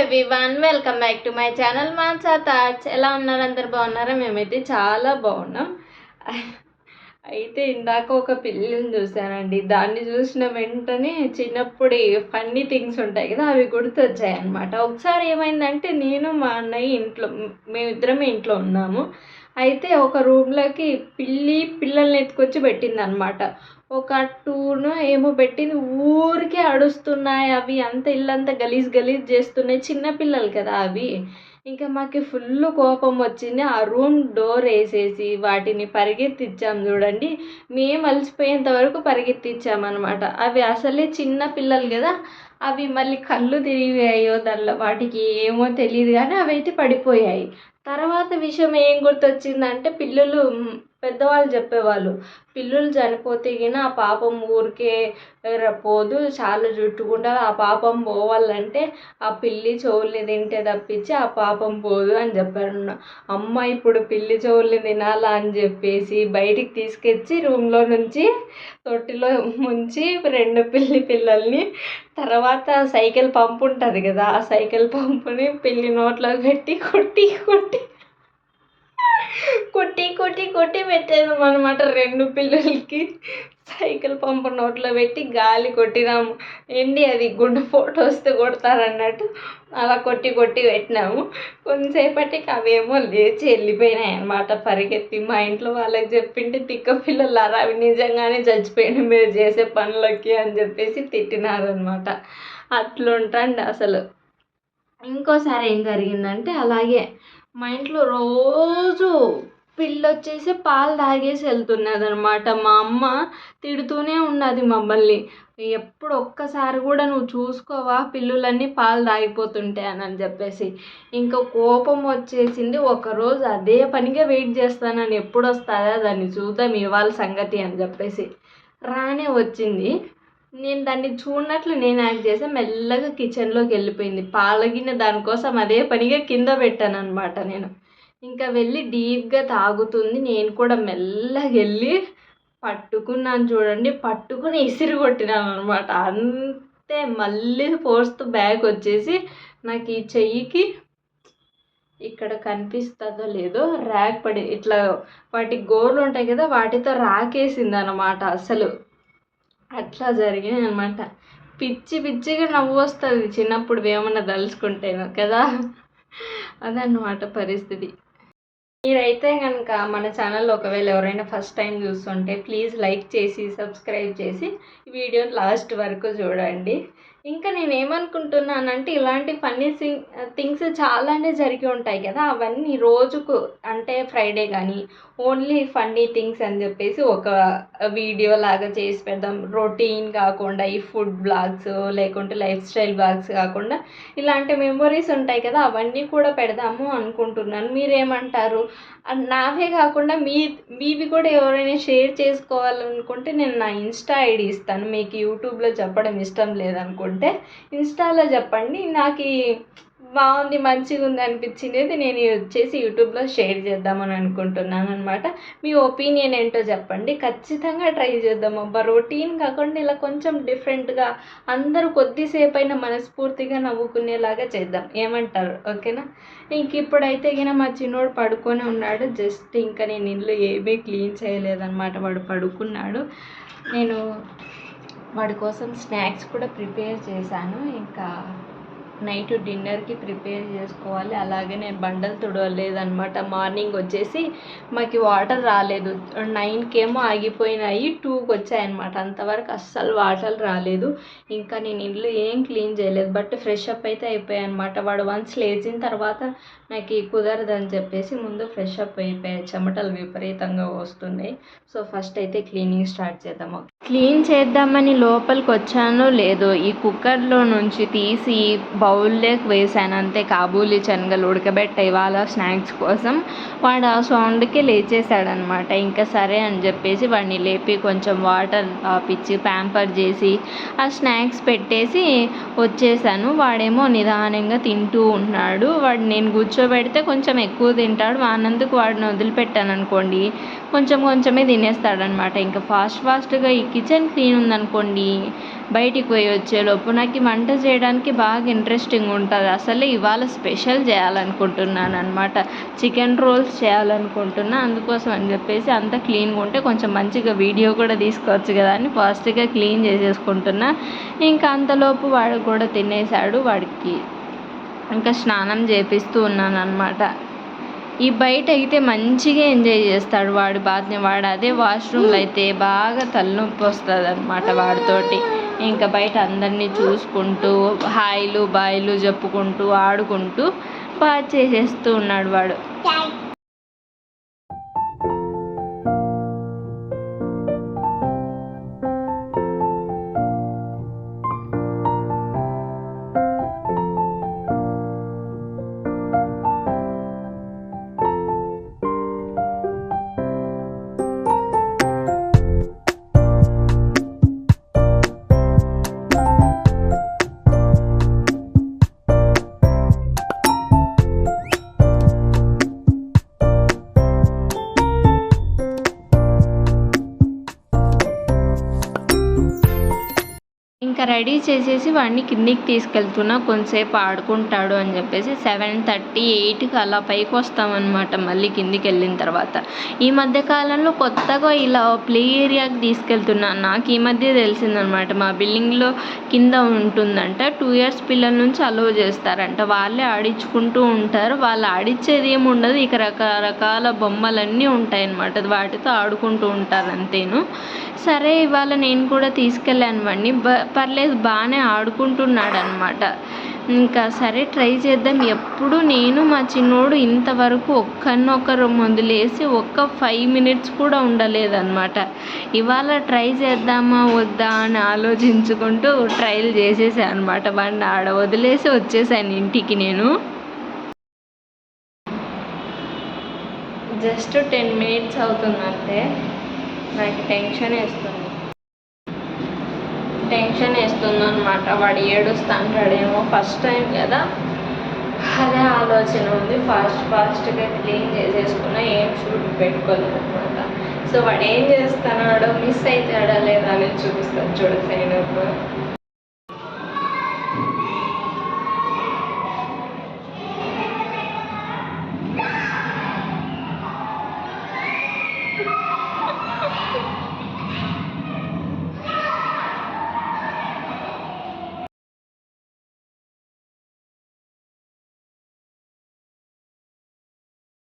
Everyone welcome back to my channel Mansa thoughts ఎలా ఉన్నారు? అందరు బాగున్నారా? మేమైతే చాలా బాగున్నాం. అయితే ఇందాక ఒక పిల్లిని చూశానండి. దాన్ని చూసిన వెంటనే చిన్నప్పుడు ఫన్నీ థింగ్స్ ఉంటాయి కదా అవి గుర్తొచ్చాయి అనమాట ఒకసారి ఏమైందంటే నేను మా అన్నయ్య ఇంట్లో మేమిద్దరమే ఇంట్లో ఉన్నాము. అయితే ఒక రూమ్లోకి పిల్లి పిల్లల్ని ఎత్తుకొచ్చి పెట్టింది అనమాట ఒక టూను ఏమో పెట్టింది. ఊరికే అడుస్తున్నాయి అవి. అంత ఇల్లంతా గలీజ్ గలీజ్ చేస్తున్నాయి. చిన్నపిల్లలు కదా అవి. ఇంకా మాకు ఫుల్ కోపం వచ్చింది. ఆ రూమ్ డోర్ వేసేసి వాటిని పరిగెత్తిచ్చాం చూడండి. మేము అలసిపోయేంత వరకు పరిగెత్తిచ్చామన్నమాట. అవి అసలే చిన్న పిల్లలు కదా. అవి మళ్ళీ కళ్ళు తిరిగాయో దానిలో వాటికి ఏమో తెలియదు కానీ అవి అయితే పడిపోయాయి. తర్వాత విషయం ఏం గుర్తొచ్చిందంటే పిల్లలు పెద్దవాళ్ళు చెప్పేవాళ్ళు పిల్లలు చనిపోతే గిన ఆ పాపం ఊరికే పోదు చాలా చుట్టుకుంటా ఆ పాపం పోవాలంటే ఆ పిల్లి చెవుల్ని తింటే తప్పించి ఆ పాపం పోదు అని చెప్పారు. అమ్మ ఇప్పుడు పిల్లి చెవుల్ని తినాలా అని చెప్పేసి బయటికి తీసుకొచ్చి రూమ్లో నుంచి తొట్టిలో ముంచి రెండు పిల్లి పిల్లల్ని తర్వాత సైకిల్ పంపు ఉంటుంది కదా ఆ సైకిల్ పంపుని పిల్లి నోట్లో పెట్టి కొట్టి కొట్టి కొట్టి కొట్టి కొట్టి పెట్టేదాం అనమాట రెండు పిల్లలకి. సైకిల్ పంపు నోట్లో పెట్టి గాలి కొట్టినాము. ఏంటి అది గుండె ఫోటో వస్తే కొడతారన్నట్టు అలా కొట్టి కొట్టి పెట్టినాము. కొంతసేపటికి అవేమో లేచి వెళ్ళిపోయినాయి అనమాట పరిగెత్తి. మా ఇంట్లో వాళ్ళకి చెప్పింటే తిక్క పిల్లలారా అవి నిజంగానే చచ్చిపోయినాయి మీరు చేసే పనులకి అని చెప్పేసి తిట్టినారనమాట అట్లుంటండి అసలు. ఇంకోసారి ఏం జరిగిందంటే అలాగే మా ఇంట్లో రోజు పిల్ల వచ్చేసి పాలు తాగేసి వెళ్తున్నది అనమాట మా అమ్మ తిడుతూనే ఉన్నది మమ్మల్ని. ఎప్పుడు ఒక్కసారి కూడా నువ్వు చూసుకోవా పిల్లులన్నీ పాలు తాగిపోతుంటాయని అని చెప్పేసి. ఇంకా కోపం వచ్చేసింది. ఒకరోజు అదే పనిగా వెయిట్ చేస్తానని ఎప్పుడు వస్తుందా దాన్ని చూద్దాం ఇవాళ సంగతి అని చెప్పేసి. రానే వచ్చింది. నేను దాన్ని చూడనట్లు నేను యాక్ట్ చేసి. మెల్లగా కిచెన్లోకి వెళ్ళిపోయింది. పాలగిన దానికోసం అదే పనిగా కింద పెట్టాను అనమాట నేను. ఇంకా వెళ్ళి డీప్గా తాగుతుంది. నేను కూడా మెల్లగా వెళ్ళి పట్టుకున్నాను చూడండి. పట్టుకుని ఇసిరి కొట్టినాను అనమాట అంతే మళ్ళీ ఫోర్స్త్ బ్యాగ్ వచ్చేసి నాకు ఈ చెయ్యికి ఇక్కడ కనిపిస్తుందో లేదో ర్యాక్ పడి ఇట్లా వాటి గోర్లు ఉంటాయి కదా వాటితో రాకేసింది అనమాట అసలు. అట్లా జరిగినాయి అనమాట పిచ్చి పిచ్చిగా నవ్వు వస్తుంది చిన్నప్పుడు ఏమన్నా తలుచుకుంటేను కదా. అదన్నమాట పరిస్థితి. మీరైతే కనుక మన ఛానల్లో ఒకవేళ ఎవరైనా ఫస్ట్ టైం చూస్తుంటే ప్లీజ్ లైక్ చేసి సబ్స్క్రైబ్ చేసి వీడియో లాస్ట్ వరకు చూడండి. ఇంకా నేను ఏమనుకుంటున్నానంటే ఇలాంటి ఫన్నీ థింగ్స్ చాలానే జరిగి ఉంటాయి కదా అవన్నీ రోజుకు అంటే ఫ్రైడే కానీ ఓన్లీ ఫన్నీ థింగ్స్ అని చెప్పేసి ఒక వీడియో లాగా చేసి పెడదాం. రొటీన్ కాకుండా ఈ ఫుడ్ బ్లాగ్స్ లేకుంటే లైఫ్ స్టైల్ బ్లాగ్స్ కాకుండా ఇలాంటి మెమొరీస్ ఉంటాయి కదా అవన్నీ కూడా పెడదాము అనుకుంటున్నాను. మీరేమంటారు? నావే కాకుండా మీ మీవి కూడా ఎవరైనా షేర్ చేసుకోవాలనుకుంటే నేను నా ఇన్స్టా ఐడి ఇస్తాను. మీకు యూట్యూబ్లో చెప్పడం ఇష్టం లేదనుకుంటే ఇన్స్టాలో చెప్పండి. నాకు బాగుంది మంచిగా ఉంది అనిపించింది నేను వచ్చేసి యూట్యూబ్లో షేర్ చేద్దామని అనుకుంటున్నాను అనమాట మీ ఒపీనియన్ ఏంటో చెప్పండి. ఖచ్చితంగా ట్రై చేద్దాం. అబ్బా రొటీన్ కాకుండా ఇలా కొంచెం డిఫరెంట్గా అందరూ కొద్దిసేపు అయినా మనస్ఫూర్తిగా నవ్వుకునేలాగా చేద్దాం. ఏమంటారు? ఓకేనా? ఇంక ఇప్పుడైతే ఇక మా చిన్నోడు పడుకొని ఉన్నాడు. జస్ట్ ఇంకా నేను ఇల్లు ఏమీ క్లీన్ చేయలేదన్నమాట. వాడు పడుకున్నాడు. నేను వాడి కోసం స్నాక్స్ కూడా ప్రిపేర్ చేశాను. ఇంకా నైట్ డిన్నర్కి ప్రిపేర్ చేసుకోవాలి. అలాగే నేను బండలు తుడవలేదనమాట మార్నింగ్ వచ్చేసి మాకు వాటర్ రాలేదు. నైన్కి ఏమో ఆగిపోయినాయి. టూకి వచ్చాయన్నమాట. అంతవరకు అస్సలు వాటర్ రాలేదు. ఇంకా నేను ఇల్లు ఏం క్లీన్ చేయలేదు. బట్ ఫ్రెష్ అప్ అయితే అయిపోయాయి అనమాట వాడు వన్స్ లేచిన తర్వాత నాకు కుదరదని చెప్పేసి ముందు ఫ్రెష్ అప్ అయిపోయాయి చెమటలు విపరీతంగా వస్తున్నాయి. సో ఫస్ట్ అయితే క్లీనింగ్ స్టార్ట్ చేద్దాము క్లీన్ చేద్దామని లోపలికి వచ్చానో లేదో ఈ కుక్కర్లో నుంచి తీసి బౌల్లోకి వేసాను అంతే కాబూలి శనగలు ఉడకబెట్ట ఇవాళ స్నాక్స్ కోసం. వాడు ఆ సౌండ్కి లేచేసాడనమాట ఇంకా సరే అని చెప్పేసి వాడిని లేపి కొంచెం వాటర్ ఆపిచ్చి ప్యాంపర్ చేసి ఆ స్నాక్స్ పెట్టేసి వచ్చేసాను. వాడేమో నిదానంగా తింటూ ఉన్నాడు. వాడు నేను కూర్చోబెడితే కొంచెం ఎక్కువ తింటాడు. వానందుకు వాడిని వదిలిపెట్టాను అనుకోండి కొంచెం కొంచెమే తినేస్తాడనమాట. ఇంకా ఫాస్ట్ ఫాస్ట్గా ఈ కిచెన్ క్లీన్ ఉందనుకోండి బయటికి పోయి వచ్చేలోపు నాకు వంట చేయడానికి బాగా ఇంట్రెస్టింగ్ ఉంటుంది. అసలే ఇవాళ స్పెషల్ చేయాలనుకుంటున్నాను అనమాట చికెన్ రోల్స్ చేయాలనుకుంటున్నా. అందుకోసం అని చెప్పేసి అంత క్లీన్గా ఉంటే కొంచెం మంచిగా వీడియో కూడా తీసుకోవచ్చు కదా అని ఫాస్ట్గా క్లీన్ చేసేసుకుంటున్నా. ఇంకా అంతలోపు వాడు కూడా తినేసాడు వాడికి ఇంకా స్నానం చేపిస్తూ ఉన్నాను అనమాట ఈ బయట అయితే మంచిగా ఎంజాయ్ చేస్తాడు వాడు బాత్ని వాడు అదే వాష్రూమ్లో అయితే బాగా తలనొప్పి వస్తుంది అనమాట వాడితోటి. ఇంకా బయట అందరినీ చూసుకుంటూ హాయిలు బాయిలు చెప్పుకుంటూ ఆడుకుంటూ బాగా చేసేస్తూ ఉన్నాడు వాడు. ఇంకా రెడీ చేసేసి వాడిని కిందికి తీసుకెళ్తున్నా కొంతసేపు ఆడుకుంటాడు అని చెప్పేసి సెవెన్ థర్టీ ఎయిట్కి అలా పైకి వస్తామన్నమాట మళ్ళీ కిందికి వెళ్ళిన తర్వాత. ఈ మధ్య కాలంలో కొత్తగా ఇలా ప్లే ఏరియాకి తీసుకెళ్తున్నాను నాకు ఈ మధ్య తెలిసిందనమాట మా బిల్డింగ్లో కింద ఉంటుందంట. టూ ఇయర్స్ పిల్లల నుంచి అలో చేస్తారంట. వాళ్ళే ఆడించుకుంటూ ఉంటారు. వాళ్ళు ఆడించేది ఏమి ఉండదు ఇక రకరకాల బొమ్మలన్నీ ఉంటాయి అన్నమాట వాటితో ఆడుకుంటూ ఉంటారు అంతేను. సరే ఇవాళ నేను కూడా తీసుకెళ్ళాను వాడిని. బ పర్లేదు బాగానే ఆడుకుంటున్నాడు అనమాట ఇంకా సరే ట్రై చేద్దాం. ఎప్పుడు నేను మా చిన్నోడు ఇంతవరకు ఒక్కరినొకరు మందులేసి ఒక్క ఫైవ్ మినిట్స్ కూడా ఉండలేదన్నమాట ఇవాళ ట్రై చేద్దామా వద్దా అని ఆలోచించుకుంటూ ట్రైల్ చేసేసాను అనమాట. వాడిని ఆడ వదిలేసి వచ్చేసాను ఇంటికి నేను. జస్ట్ టెన్ మినిట్స్ అవుతుందంటే నాకు టెన్షన్ వేస్తుంది. టెన్షన్ వేస్తుంది అనమాట వాడు ఏడుస్తాంటాడేమో ఫస్ట్ టైం కదా. అదే ఆలోచన ఉంది. ఫాస్ట్ ఫాస్ట్గా క్లీన్ చేసేసుకున్నా ఏం షూట్ పెట్టుకోలేదు అనమాట సో వాడు ఏం చేస్తున్నాడో మిస్ అవుతాడా లేదా అని చూపిస్తాను చూడు సైన్